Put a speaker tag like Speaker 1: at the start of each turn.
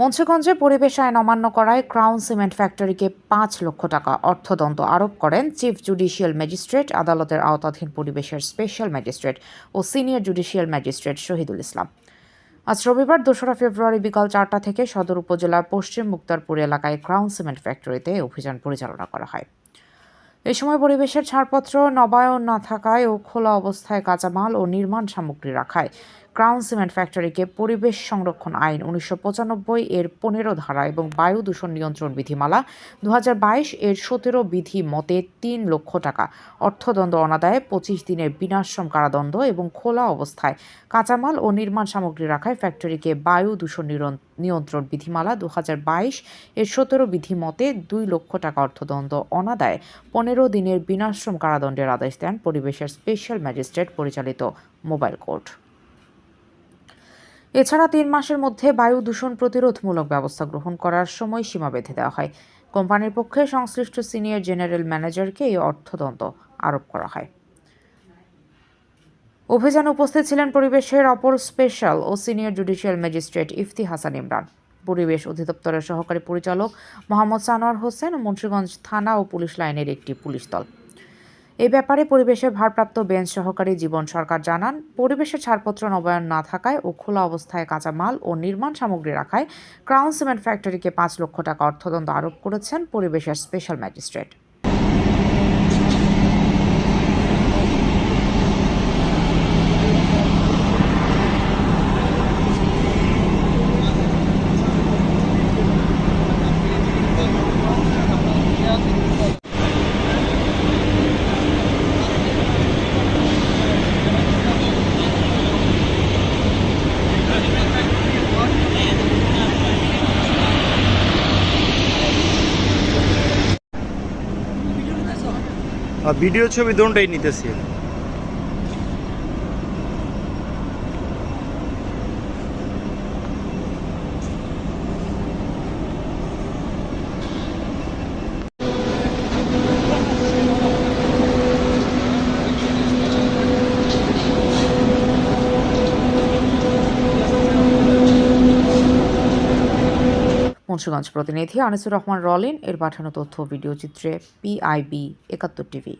Speaker 1: মুন্সিগঞ্জে পরিবেশ আইন অমান্য করায় ক্রাউন সিমেন্ট ফ্যাক্টরিকে পাঁচ লক্ষ টাকা অর্থদণ্ড আরোপ করেন চিফ জুডিশিয়াল ম্যাজিস্ট্রেট আদালতের আওতাধীন পরিবেশের স্পেশাল ম্যাজিস্ট্রেট ও senior judicial magistrate Shahidul Islam আজ রবিবার দোসরা ফেব্রুয়ারি বিকাল চারটা থেকে সদর উপজেলার পশ্চিম মুক্তারপুর এলাকায় ক্রাউন সিমেন্ট ফ্যাক্টরিতে অভিযান পরিচালনা করা হয় এ সময় পরিবেশের ছাড়পত্র নবায়ন না থাকায় ও খোলা অবস্থায় কাঁচামাল ও নির্মাণ সামগ্রী রাখায় ক্রাউন সিমেন্ট ফ্যাক্টরিকে পরিবেশ সংরক্ষণ আইন উনিশশো পঁচানব্বই এর পনেরো ধারা এবং বায়ু দূষণ নিয়ন্ত্রণ বিধিমালা দু এর সতেরো বিধি মতে তিন লক্ষ টাকা অর্থদণ্ড অনাদায়ে পঁচিশ দিনের বিনাশ্রম কারাদণ্ড এবং খোলা অবস্থায় কাঁচামাল ও নির্মাণ সামগ্রী রাখায় ফ্যাক্টরিকে বায়ু দূষণ নিয়ন্ত্রণ নিয়ন্ত্রণ বিধিমালা দু এর সতেরো বিধি মতে দুই লক্ষ টাকা অর্থদণ্ড অনাদায় পনেরো দিনের বিনাশ্রম কারাদণ্ডের আদেশ দেন পরিবেশের স্পেশাল ম্যাজিস্ট্রেট পরিচালিত মোবাইল কোর্ট এছাড়া তিন মাসের মধ্যে বায়ু দূষণ প্রতিরোধমূলক ব্যবস্থা গ্রহণ করার সময় সীমা বেঁধে দেওয়া হয় কোম্পানির পক্ষে সংশ্লিষ্ট সিনিয়র জেনারেল ম্যানেজারকে এই অর্থদণ্ড আরোপ করা হয় অভিযান উপস্থিত ছিলেন পরিবেশের অপর স্পেশাল ও senior judicial magistrate Ifti Hasan Imran পরিবেশ অধিদপ্তরের সহকারী পরিচালক মোহাম্মদ সানোয়ার হোসেন মুন্সীগঞ্জ থানা ও পুলিশ লাইনের একটি পুলিশ দল এ ব্যাপারে পরিবেশের ভারপ্রাপ্ত বেঞ্চ সহকারী জীবন সরকার জানান পরিবেশে ছাড়পত্র নবায়ন না থাকায় ও খোলা অবস্থায় কাঁচামাল ও নির্মাণ সামগ্রী রাখায় ক্রাউন সিমেন্ট ফ্যাক্টরিকে পাঁচ লক্ষ টাকা অর্থদণ্ড আরোপ করেছেন পরিবেশের স্পেশাল ম্যাজিস্ট্রেট
Speaker 2: ভিডিও ছবি দুটোই নিতেছি
Speaker 1: মুন্সীগঞ্জ প্রতিনিধি আনিসুর রহমান রলিন এর পাঠানো তথ্য ভিডিও চিত্রে পিআইবি একাত্তর টিভি